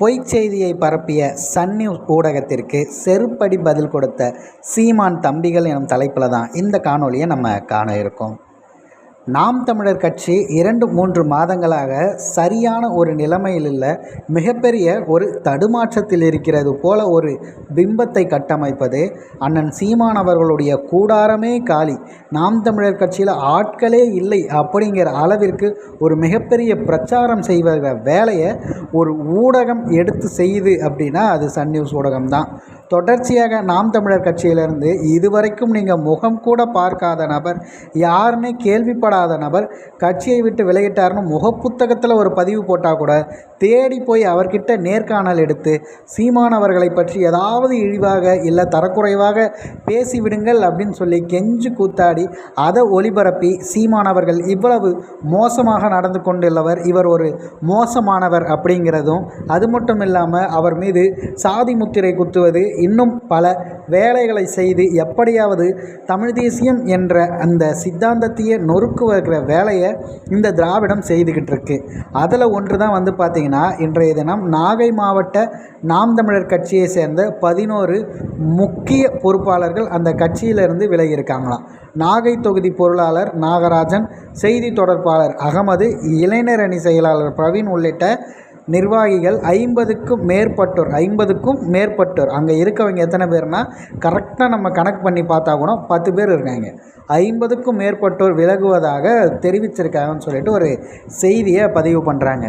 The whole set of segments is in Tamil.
பொய்ச் செய்தியை பரப்பிய சன் நியூஸ் ஊடகத்திற்கு செருப்படி பதில் கொடுத்த சீமான் தம்பிகள் எனும் தலைப்பில் தான் இந்த காணொலியை நம்ம காண இருக்கோம். நாம் தமிழர் கட்சி இரண்டு மூன்று மாதங்களாக சரியான ஒரு நிலைமையில் இல்லை மிகப்பெரிய ஒரு தடுமாற்றத்தில் இருக்கிறது போல ஒரு பிம்பத்தை கட்டமைப்பது அண்ணன் சீமான் அவர்களுடைய கூடாரமே காலி. நாம் தமிழர் கட்சியில் ஆட்களே இல்லை அப்படிங்கிற அளவிற்கு ஒரு மிகப்பெரிய பிரச்சாரம் செய்வ வேலையை ஒரு ஊடகம் எடுத்து செய்யுது அப்படின்னா அது சன் நியூஸ் ஊடகம் தான் தொடர்ச்சியாக நாம் தமிழர் கட்சியிலிருந்து இதுவரைக்கும் நீங்கள் முகம் கூட பார்க்காத நபர் யாருன்னே கேள்விப்படாத நபர் கட்சியை விட்டு விலகிட்டார்னு முகப்புத்தகத்தில் ஒரு பதிவு போட்டால் கூட தேடி போய் அவர்கிட்ட நேர்காணல் எடுத்து சீமானவர்களை பற்றி ஏதாவது இழிவாக இல்லை தரக்குறைவாக பேசிவிடுங்கள் அப்படின்னு சொல்லி கெஞ்சு கூத்தாடி அதை ஒளிபரப்பி சீமானவர்கள் இவ்வளவு மோசமாக நடந்து கொண்டுள்ளவர் இவர் ஒரு மோசமானவர் அப்படிங்கிறதும் அது மட்டும் இல்லாமல் அவர் மீது சாதி முத்திரை குத்துவது இன்னும் பல வேலைகளை செய்து எப்படியாவது தமிழ் தேசியம் என்ற அந்த சித்தாந்தத்தையே நொறுக்குவர்கிற வேலையை இந்த திராவிடம் செய்துக்கிட்டு இருக்கு. அதில் ஒன்று தான் வந்து பார்த்திங்கன்னா இன்றைய தினம் நாகை மாவட்ட நாம் தமிழர் கட்சியை சேர்ந்த பதினோரு முக்கிய பொறுப்பாளர்கள் அந்த கட்சியிலிருந்து விலகியிருக்காங்களாம். நாகை தொகுதி பொருளாளர் நாகராஜன் செய்தி தொடர்பாளர் அகமது இளைஞர் அணி செயலாளர் பிரவீன் உள்ளிட்ட நிர்வாகிகள் ஐம்பதுக்கும் மேற்பட்டோர் ஐம்பதுக்கும் மேற்பட்டோர். அங்கே இருக்கவங்க எத்தனை பேர்னா கரெக்டாக நம்ம கணக்கு பண்ணி பார்த்தா கூட பத்து பேர் இருக்காங்க. ஐம்பதுக்கும் மேற்பட்டோர் விலகுவதாக தெரிவிச்சிருக்காங்கன்னு சொல்லிட்டு ஒரு செய்தியை பதிவு பண்ணுறாங்க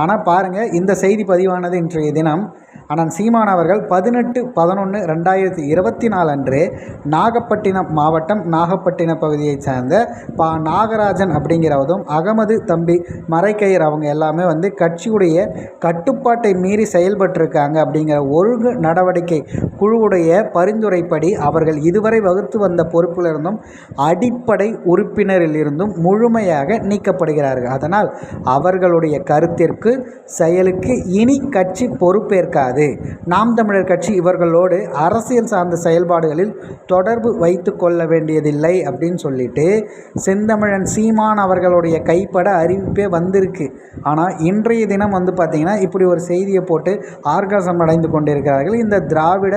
ஆனால் பாருங்கள் இந்த செய்தி பதிவானது இன்றைய தினம் அண்ணன் சீமான் அவர்கள் பதினெட்டு பதினொன்று ரெண்டாயிரத்தி இருபத்தி நாலு அன்று நாகப்பட்டினம் மாவட்டம் நாகப்பட்டினம் பகுதியைச் சேர்ந்த பா. நாகராஜன் அப்படிங்கிறவதும் அகமது தம்பி மறைக்கயிர் அவங்க எல்லாமே வந்து கட்சியுடைய கட்டுப்பாட்டை மீறி செயல்பட்டிருக்காங்க அப்படிங்கிற ஒழுங்கு நடவடிக்கை குழுவுடைய பரிந்துரைப்படி அவர்கள் இதுவரை வகுத்து வந்த பொறுப்பிலிருந்தும் அடிப்படை உறுப்பினரிலிருந்தும் முழுமையாக நீக்கப்படுகிறார்கள். அதனால் அவர்களுடைய கருத்திற்கு செயலுக்கு இனி கட்சி பொறுப்பேற்காது. நாம் தமிழர் கட்சி இவர்களோடு அரசியல் சார்ந்த செயல்பாடுகளில் தொடர்பு வைத்து கொள்ள வேண்டியதில்லை அப்படின்னு சொல்லிட்டு செந்தமிழன் சீமான் அவர்களுடைய கைப்பட அறிவிப்பே வந்திருக்கு. ஆனால் இன்றைய தினம் வந்து பார்த்திங்கன்னா இப்படி ஒரு செய்தியை போட்டு ஆர்காசம் அடைந்து கொண்டிருக்கிறார்கள். இந்த திராவிட